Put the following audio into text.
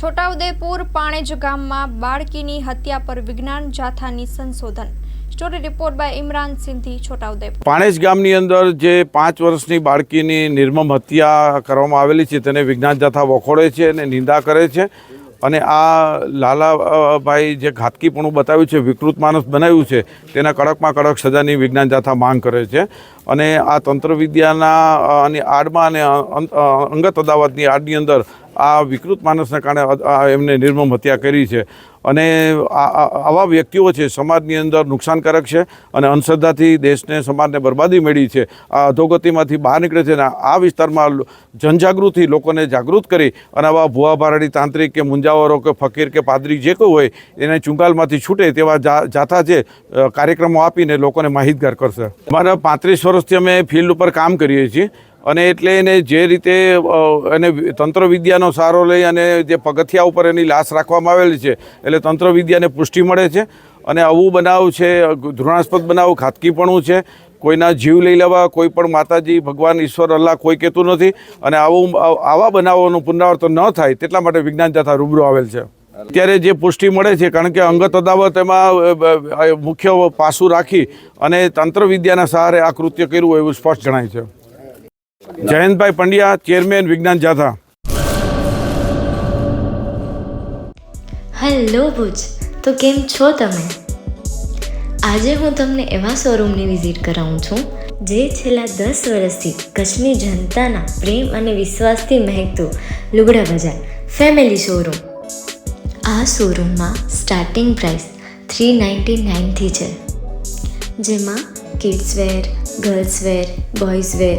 છોટાઉદેપુર પાણેજ ગામમાં બાળકીની હત્યા પર વિજ્ઞાન જાથાની સંશોધન. Story report by Imran Sindhi Chhota Udepur. Panej ગામની અંદર જે પાંચ વર્ષની બાળકીની નિર્મમ હત્યા કરવામાં આવેલી છે, તેને વિજ્ઞાન જાથા વખોડે છે અને નિંદા કરે છે. અને આ લાલાભાઈ જે ઘાતકીપણું બતાવ્યું છે, વિકૃત માણસ બનાવ્યું છે, તેના કડકમાં કડક સજાની વિજ્ઞાન જાથા માંગ કરે છે. અને આ તંત્રવિદ્યાના આડમાં અને અંગત અદાવતની આડની અંદર આ વિકૃત માણસના કારણે એમને નિર્મમ હત્યા કરી છે. અને આવા વ્યક્તિઓ છે, સમાજની અંદર નુકસાનકારક છે અને અંધશ્રદ્ધાથી દેશને, સમાજને બરબાદી મેળવી છે. આ અધોગતિમાંથી બહાર નીકળે છે અને આ વિસ્તારમાં જનજાગૃતિ લોકોને જાગૃત કરી અને આવા ભુવા ભારાડી તાંત્રિક કે મુંજાવરો કે ફકીર કે પાદરી જે કોઈ હોય, એને ચુંગાલમાંથી છૂટે તેવા જાથા છે કાર્યક્રમો આપીને લોકોને માહિતગાર કરશે. મારા પાંત્રીસ વર્ષથી અમે ફિલ્ડ ઉપર કામ કરીએ છીએ. અને એટલે એને જે રીતે એને તંત્રવિદ્યાનો સહારો લઈ અને જે પગથિયા ઉપર એની લાશ રાખવામાં આવેલી છે, એટલે તંત્રવિદ્યાને પુષ્ટિ મળે છે. અને આવું બનાવ છે, ધૃણાસ્પદ બનાવ, ખાતકીપણું છે. કોઈના જીવ લઈ લેવા, કોઈ પણ માતાજી, ભગવાન, ઈશ્વર, અલ્લાહ કોઈ કહેતું નથી. અને આવું આવા બનાવોનું પુનરાવર્તન ન થાય તેટલા માટે વિજ્ઞાન જાથા રૂબરૂ આવેલ છે. અત્યારે જે પુષ્ટિ મળે છે, કારણ કે અંગત અદાવત એમાં મુખ્ય પાસું રાખી અને તંત્રવિદ્યાના સહારે આ કૃત્ય કર્યું એવું સ્પષ્ટ જણાય છે. જયંતભાઈ પંડ્યા, ચેરમેન વિજ્ઞાન જાથા. હેલો ભુજ, તો કેમ છો તમે? આજે હું તમને એવા શોરૂમની વિઝિટ કરાવું છું, જે છેલ્લા દસ વર્ષથી કચ્છની જનતાના પ્રેમ અને વિશ્વાસથી મહેકતું લુગડા બજાર ફેમિલી શોરૂમ. આ શોરૂમમાં સ્ટાર્ટિંગ પ્રાઇસ થ્રી નાઇન્ટી નાઇનથી છે. જેમાં kids wear, girls wear, boys wear